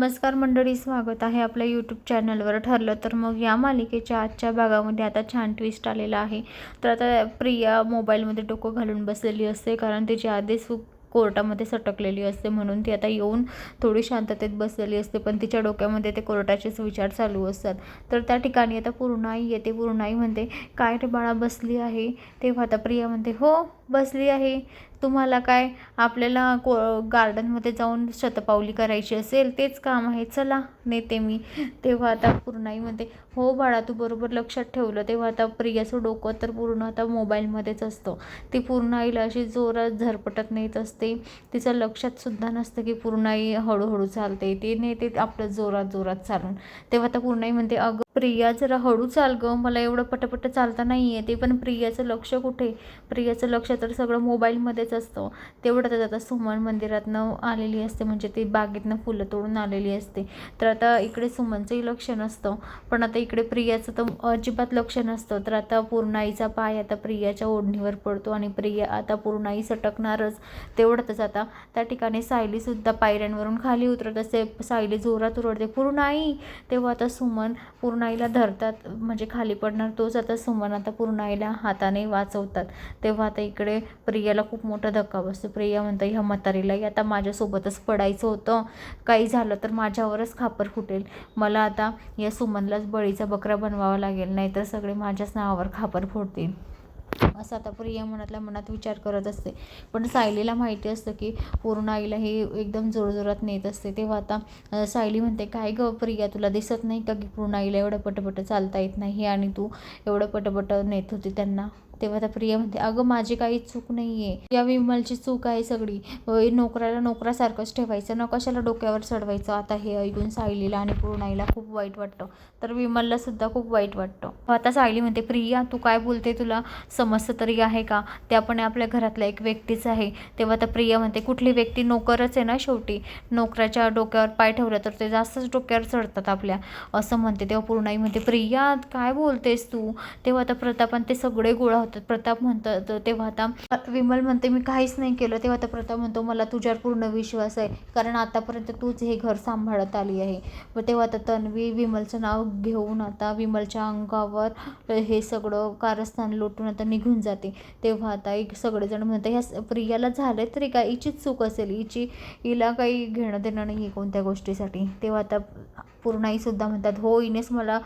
नमस्कार मंडळी स्वागत आहे आपल्या यूट्यूब चॅनलवर ठरलं तर मग या मालिकेच्या आजच्या भागामध्ये आता छान ट्विस्ट आलेला आहे. तर आता प्रिया मोबाईलमध्ये डोकं घालून बसलेली असते कारण तिची आधीच कोर्टामध्ये सटकलेली असते म्हणून ती आता येऊन थोडी शांततेत बसलेली असते पण तिच्या डोक्यामध्ये ते कोर्टाचेच विचार चालू असतात. तर त्या ठिकाणी आता पूर्णाई येते. पूर्णाई म्हणते काय रे बाळा बसली आहे? तेव्हा आता प्रिया म्हणते हो बसली आहे. तुम्हाला काय आपल्याला को गार्डनमध्ये जाऊन शतपावली करायची असेल तेच काम आहे. चला नेते मी. तेव्हा आता पूर्णाई म्हणते हो बाळा तू बरोबर लक्षात ठेवलं. तेव्हा आता प्रियाचं डोकं तर पूर्ण आता मोबाईलमध्येच असतं. ती पूर्णाईला अशी जोरात झरपटत नेत असते. तिचं लक्षातसुद्धा नसतं की पूर्णाई हळूहळू चालते. ते नेते आपलं जोरात जोरात चालून. तेव्हा आता पूर्णाई म्हणते अगं प्रिया जरा हळू चाल गं. मला एवढं पटपट चालता नाही आहे ते पण प्रियाचं लक्ष कुठे? प्रियाचं लक्ष तर सगळं मोबाईलमध्येच असतं. तेवढं आता सुमन मंदिरातनं आलेली असते. म्हणजे ती बागेतनं फुलं तोडून आलेली असते. तर आता इकडे सुमनचंही लक्ष नसतं पण आता इकडे प्रियाचं तर अजिबात लक्ष नसतं. तर आता पूर्णाईचा पाय आता प्रियाच्या ओढणीवर पडतो आणि प्रिया आता पूर्णाई सटकणारच. तेवढंच आता त्या ठिकाणी सायलीसुद्धा पायऱ्यांवरून खाली उतरत असते. सायली जोरात उरडते पूर्णाई! तेव्हा आता सुमन पूर्णाईला धरतात. म्हणजे खाली पडणार तोच आता सुमन आता पूर्णाईला हाताने वाचवतात. तेव्हा आता इकडे प्रियाला खूप मोठं धक्का बसतो. प्रिया म्हणतं ह्या म्हातारीलाही आता माझ्यासोबतच पडायचं होतं. काही झालं तर माझ्यावरच खापर फुटेल. मला आता या सुमनलाच बळीचा बकरा बनवावा लागेल नाहीतर सगळे माझ्याच नावावर खापर फोडतील. असं आता प्रिया मनातल्या मनात विचार करत असते. पण सायलीला माहिती असतं की पूर्ण आईला हे एकदम जोरजोरात नेत असते. तेव्हा आता सायली म्हणते काय गं प्रिया तुला दिसत नाही का की पूर्ण आईला एवढं पटपट चालता येत नाही आणि तू एवढं पटपट नेत होती त्यांना? तेव्हा त्या प्रिया म्हणते अगं माझी काही चूक नाही आहे या विमलची चूक आहे सगळी. नोकऱ्याला नोकराला नोकरासारखंच ठेवायचं. न कशाला डोक्यावर चढवायचं? आता हे ऐकून सायलीला आणि पूर्णाईला खूप वाईट वाटतं. तर विमलला सुद्धा खूप वाईट वाटतं. आता सायली म्हणते प्रिया तू काय बोलते? तुला समजतं तरी आहे का? ते आपण आपल्या घरातला एक व्यक्तीच आहे. तेव्हा तर प्रिया म्हणते कुठली व्यक्ती नोकरच आहे ना शेवटी. नोकराच्या डोक्यावर पाय ठेवलं तर ते जास्तच डोक्यावर चढतात आपल्या. असं म्हणते. तेव्हा पूर्णाई म्हणते प्रिया काय बोलतेस तू? तेव्हा आता प्रताप आणि ते सगळे गोळा होतात. प्रताप म्हणतात तेव्हा आता विमल म्हणते मी काहीच नाही केलं. तेव्हा आता प्रताप म्हणतो मला तुझ्यावर पूर्ण विश्वास आहे कारण आतापर्यंत तूच हे घर सांभाळत आली आहे. व तेव्हा आता तन्वी विमलचं नाव घेऊन आता विमलच्या अंगावर हे सगळं कारस्थान लोटून आता निघून जाते. तेव्हा आता एक सगळेजण म्हणतात ह्या प्रियाला झालं तरी काय हिचीच चूक असेल. हिची हिला काही घेणं देणं नाही आहे कोणत्या गोष्टीसाठी. तेव्हा आता पूर्णाईसुद्धा म्हणतात हो हिनेच मला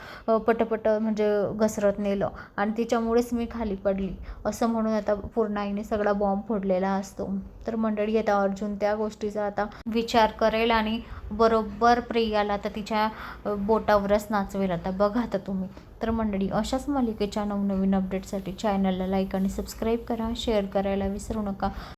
पटपट म्हणजे घसरत नेलं आणि तिच्यामुळेच मी खाली पडली. असं म्हणून आता पूर्णाईने सगळा बॉम्ब फोडलेला असतो. तर मंडळी आता अर्जुन त्या गोष्टीचा आता विचार करेल आणि बरोबर प्रियाला आता तिच्या बोटावरच नाचवेल. आता बघा आता तुम्ही. तर मंडळी अशाच मालिकेच्या नवनवीन अपडेटसाठी चॅनलला लाईक आणि सबस्क्राईब करा. शेअर करायला विसरू नका.